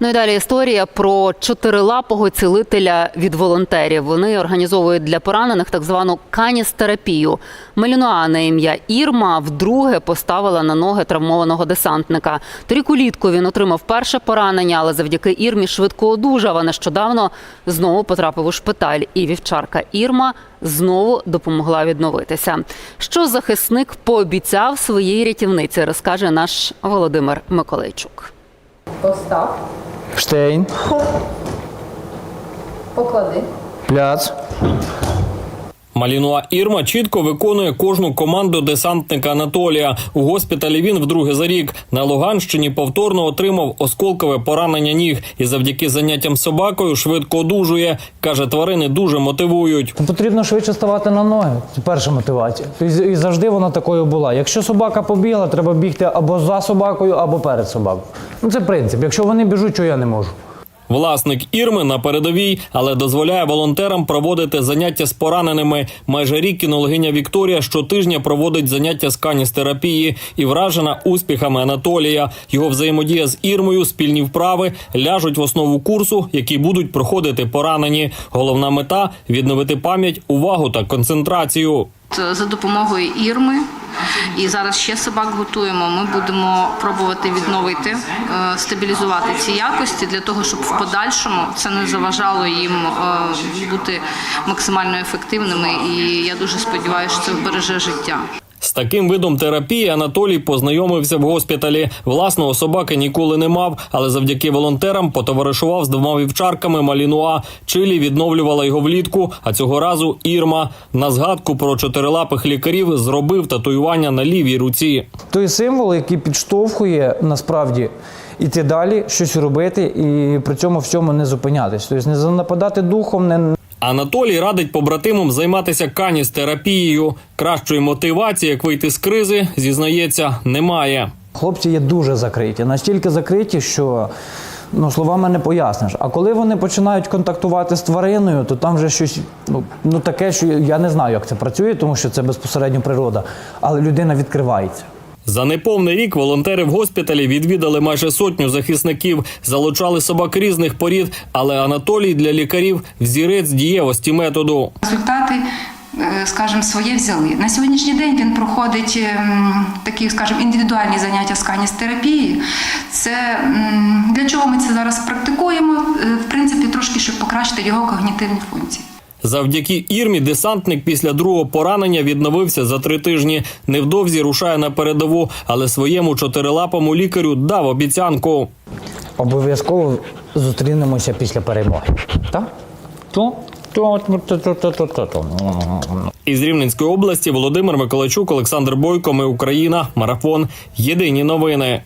Ну і далі історія про чотирилапого цілителя від волонтерів. Вони організовують для поранених так звану каністерапію. Малінуа на ім'я Ірма вдруге поставила на ноги травмованого десантника. Торік улітку він отримав перше поранення, але завдяки Ірмі швидко одужав. А нещодавно знову потрапив у шпиталь. І вівчарка Ірма знову допомогла відновитися. Що захисник пообіцяв своїй рятівниці, розкаже наш Володимир Миколайчук. Постав, Штейн, поклади. пляц. Малінуа Ірма чітко виконує кожну команду десантника Анатолія. У госпіталі він вдруге за рік на Луганщині повторно отримав осколкове поранення ніг і завдяки заняттям собакою швидко одужує. каже, тварини дуже мотивують. Потрібно швидше ставати на ноги. Це перша мотивація. І, і завжди вона такою була. Якщо собака побігла, треба бігти або за собакою, або перед собакою. Ну це принцип. Якщо вони біжуть, що я не можу. Власник Ірми на передовій, але дозволяє волонтерам проводити заняття з пораненими. Майже рік кінологиня Вікторія щотижня проводить заняття з каністерапії і вражена успіхами Анатолія. Його взаємодія з Ірмою, спільні вправи ляжуть в основу курсу, які будуть проходити поранені. Головна мета відновити пам'ять, увагу та концентрацію. За допомогою ірми і зараз ще собак готуємо. Ми будемо пробувати відновити, е, стабілізувати ці якості для того, щоб в подальшому це не заважало їм е, бути максимально ефективними. І я дуже сподіваюся, що це вбереже життя. З таким видом терапії Анатолій познайомився в госпіталі. Власного собаки ніколи не мав, але завдяки волонтерам потоваришував з двома вівчарками Малінуа. Чилі відновлювала його влітку, а цього разу Ірма. На згадку про чотирилапих лікарів зробив татуювання на лівій руці. Той символ, який підштовхує насправді іти далі, щось робити і при цьому всьому не зупинятись. Тобто не занападати духом, не Анатолій радить побратимам займатися каністерапією. Кращої мотивації, як вийти з кризи, зізнається, немає. Хлопці є дуже закриті, настільки закриті, що ну, словами не поясниш. А коли вони починають контактувати з твариною, то там вже щось ну, ну таке, що я не знаю, як це працює, тому що це безпосередньо природа, але людина відкривається. За неповний рік волонтери в госпіталі відвідали майже сотню захисників, залучали собак різних порід, але Анатолій для лікарів взірець дієвості методу. Результати, е, скажімо, своє взяли. На сьогоднішній день він проходить ем, такі, скажімо, індивідуальні заняття з каністерапії. Це для чого ми це зараз практикуємо? Е, В принципі, трошки щоб покращити його когнітивні функції. Завдяки Ірмі десантник після другого поранення відновився за три тижні. Невдовзі рушає на передову, але своєму чотирилапому лікарю дав обіцянку. Обов'язково зустрінемося після перемоги. Так? То? Із Рівненської області Володимир Миколайчук, Олександр Бойко. Ми Україна. Марафон. Єдині новини.